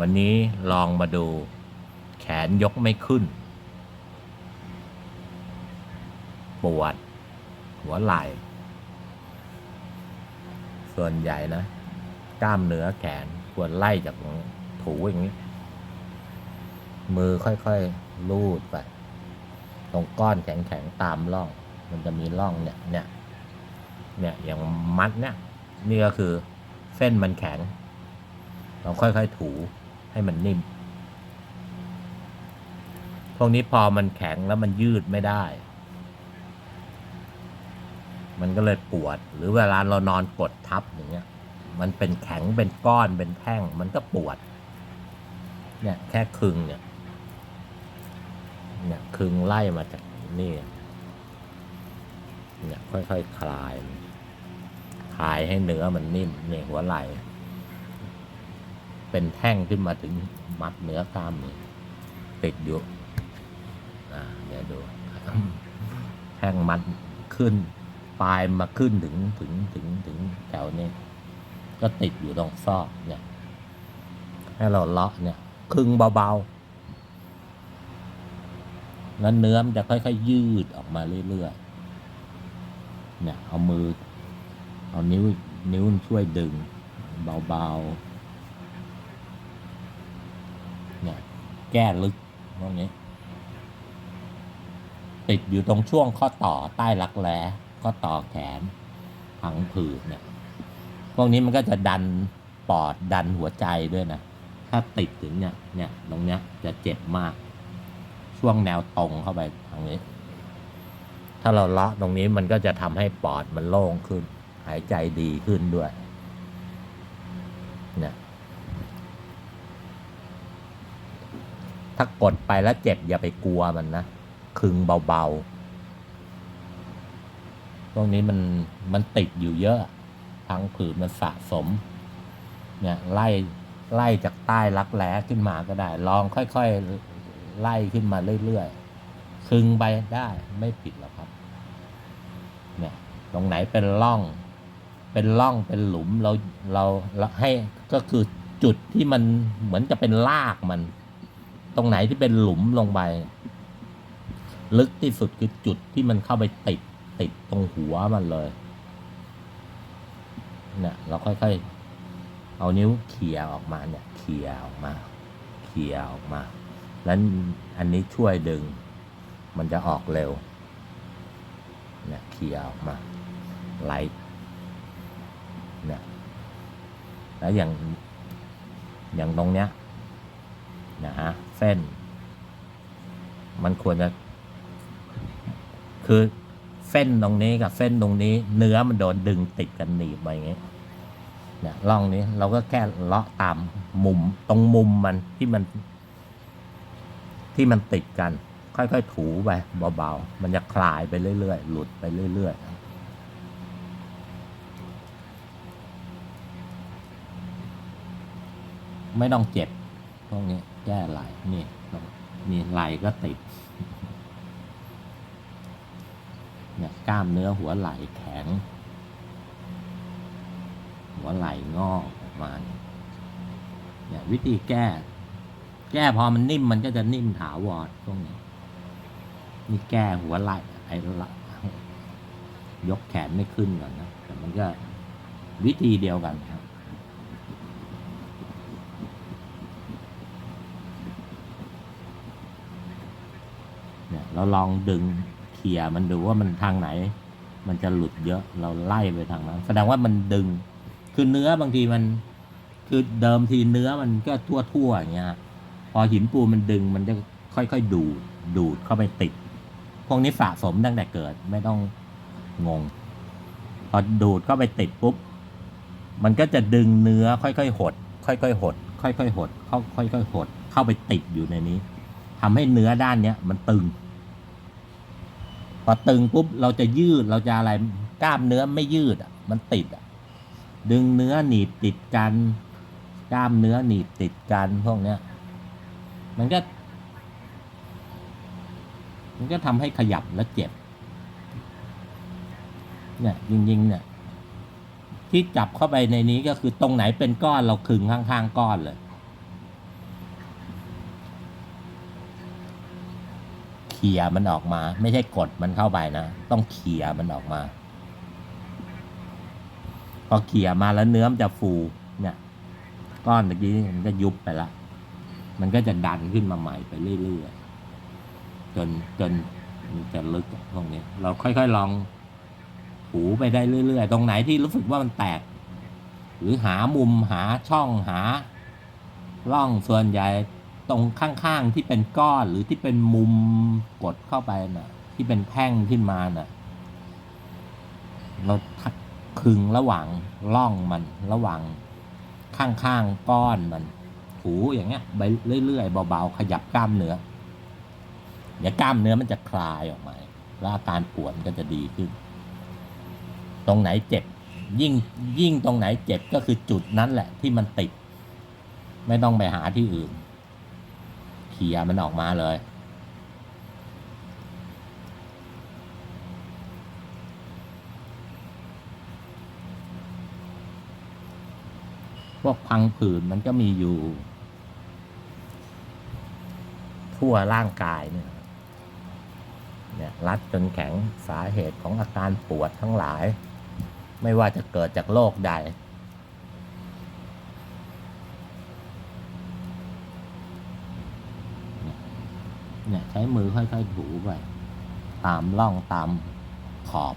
วันนี้ลองมาดู แขนยกไม่ขึ้น ปวด หัวไหล่ ส่วนใหญ่นะ กล้ามเนื้อแขนควรไล่จากถูอย่างนี้ มือค่อยๆลูดไป ตรงก้อนแข็งๆตามร่อง มันจะมีร่องเนี่ยเนี่ยเนี่ยอย่างมัดเนี่ย นี่ก็คือเส้นมันแข็ง เราค่อยๆถู ให้มันนิ่ม พวกนี้พอมันแข็งแล้วมันยืดไม่ได้ มันก็เลยปวด หรือเวลาเรานอนกดทับอย่างเงี้ย มันเป็นแข็งเป็นก้อนเป็นแท่ง มันก็ปวด เนี่ยแค่คึงเนี่ย เนี่ยคึงไล่มาจากนี่ เนี่ยค่อยๆคคลาย คลายให้เนื้อมันนิ่มเนี่ยหัวไหล่ เป็นแท่งขึ้นมาถึงมัดเนื้อกล้ามนี่ติดอยู่อ่าเดี๋ยวดู แท่งมัดขึ้น ปลายมาขึ้นถึงถึงถึงถึงแถวนี้ ก็ติดอยู่ตรงซอกเนี่ย ให้เราเลาะเนี่ยครึ่งเบาๆแล้วเนื้อมันจะค่อยๆยืดออกมาเรื่อยๆเนี่ยเอามือ เอานิ้วนิ้วช่วยดึง เบาๆ นี่ยแก้ลึกตรงนี้ ติดอยู่ตรงช่วงข้อต่อใต้รักแร้ข้อต่อแขนผังผืดเนี่ย พวกนี้มันก็จะดันปอดดันหัวใจด้วยนะ ถ้าติดถึงเนี่ย เนี่ย ตรงเนี้ยจะเจ็บมาก ช่วงแนวตรงเข้าไปทางนี้ ถ้าเราเลาะตรงนี้มันก็จะทำให้ปอดมันโล่งขึ้น หายใจดีขึ้นด้วย เนี่ย ถ้ากดไปแล้วเจ็บอย่าไปกลัวมันนะคึงเบาๆตรงนี้มันมันติดอยู่เยอะ พังผืดมันสะสม เนี่ยไล่ไล่จากใต้รักแร้ขึ้นมาก็ได้ ลองค่อยๆ ไล่ขึ้นมาเรื่อยๆ คึงไปได้ไม่ผิดหรอกครับ เนี่ยตรงไหนเป็นร่อง เป็นร่องเป็นหลุมเราเราให้ก็คือจุดที่มันเหมือนจะเป็นรากมัน ตรงไหนที่เป็นหลุมลงไป ลึกที่สุดคือจุดที่มันเข้าไปติดติดตรงหัวมันเลยเนี่ยเราค่อยๆ เอานิ้วเขี่ยออกมาเนี่ยเขี่ยออกมาเขี่ยออกมา แล้วอันนี้ช่วยดึง มันจะออกเร็วเนี่ยเขี่ยออกมาไหลเนี่ยแล้วอย่างอย่างตรงเนี้ย นะฮะเส้น มันควรจะ คือเส้นตรงนี้กับเส้นตรงนี้ เนื้อมันโดนดึงติดกันหนีบไปอย่างเงี้ยเนี่ยร่องนี้เราก็แค่เลาะตามมุมตรงมุมมันที่มัน ที่มันติดกัน ค่อยๆถูไปเบาๆ มันจะคลายไปเรื่อยๆ หลุดไปเรื่อยๆไม่ต้องเจ็บ พวกนี้แก้ไหลนี่นี่ไหลก็ติดเนี่ยกล้ามเนื้อหัวไหล่แข็ง หัวไหล่งอกออกมาเนี่ยเนี่ยวิธีแก้ แก้พอมันนิ่มมันก็จะนิ่มถาวรตรงนี้นี่แก้หัวไหล่ไอ้ละยกแขนไม่ขึ้นก่อนนะแต่มันก็วิธีเดียวกันครับ เนี่ยเราลองดึงเขี่ยมันดูว่ามันทางไหน มันจะหลุดเยอะเราไล่ไปทางนั้น แสดงว่ามันดึง คือเนื้อบางทีมัน คือเดิมทีเนื้อมันก็ทั่วๆอย่างเงี้ยพอหินปูมันดึงมันจะค่อยๆดูดดูดเข้าไปติด พวกนี้สะสมตั้งแต่เกิดไม่ต้องงง พอดูดเข้าไปติดปุ๊บมันก็จะดึงเนื้อค่อยๆหด ค่อยๆหด ค่อยๆหดเข้าค่อยๆหด เข้าไปติดอยู่ในนี้ ทำให้เนื้อด้านเนี้ยมันตึง พอตึงปุ๊บเราจะยืดเราจะอะไรกล้ามเนื้อไม่ยืดอะ มันติดอะ ดึงเนื้อหนีบติดกัน กล้ามเนื้อหนีบติดกันพวกเนี้ย มันก็ มันก็ทำให้ขยับและเจ็บ เนี่ยจริงๆเนี่ย ที่จับเข้าไปในนี้ก็คือตรงไหนเป็นก้อนเราขึงข้างๆก้อนเลย เขี่ยมันออกมา ไม่ใช่กดมันเข้าไปนะ ต้องเขี่ยมันออกมาพอเขี่ยมาแล้วเนื้อมันจะฟูเนี่ยก้อนตะกี้มันก็ยุบไปละมันก็จะดันขึ้นมาใหม่ไปเรื่อยๆจนจนมันจะลึกตรงนี้ เราค่อยๆลองถูไปได้เรื่อยๆ ตรงไหนที่รู้สึกว่ามันแตก หรือหามุมหาช่องหาร่องส่วนใหญ่ ตรงข้างๆที่เป็นก้อนหรือที่เป็นมุมกดเข้าไปน่ะ ที่เป็นแท่งขึ้นมาน่ะ เราทักคึงระหว่างร่องมันระหว่างข้างๆก้อนมันถูอย่างเงี้ยไปเรื่อยๆเบาๆขยับกล้ามเนื้อเดี๋ยวกล้ามเนื้อมันจะคลายออกมาแล้วอาการปวดก็จะดีขึ้น ตรงไหนเจ็บ ยิ่งยิ่งตรงไหนเจ็บก็คือจุดนั้นแหละที่มันติด ไม่ต้องไปหาที่อื่น เขี่ยมันออกมาเลยพวกพังผืดมันก็มีอยู่ ทั่วร่างกายเนี่ยเนี่ยรัดจนแข็งสาเหตุของอาการปวดทั้งหลาย ไม่ว่าจะเกิดจากโรคใด เนี่ยใช้มือค่อยๆถูไป ตามร่องตามขอบ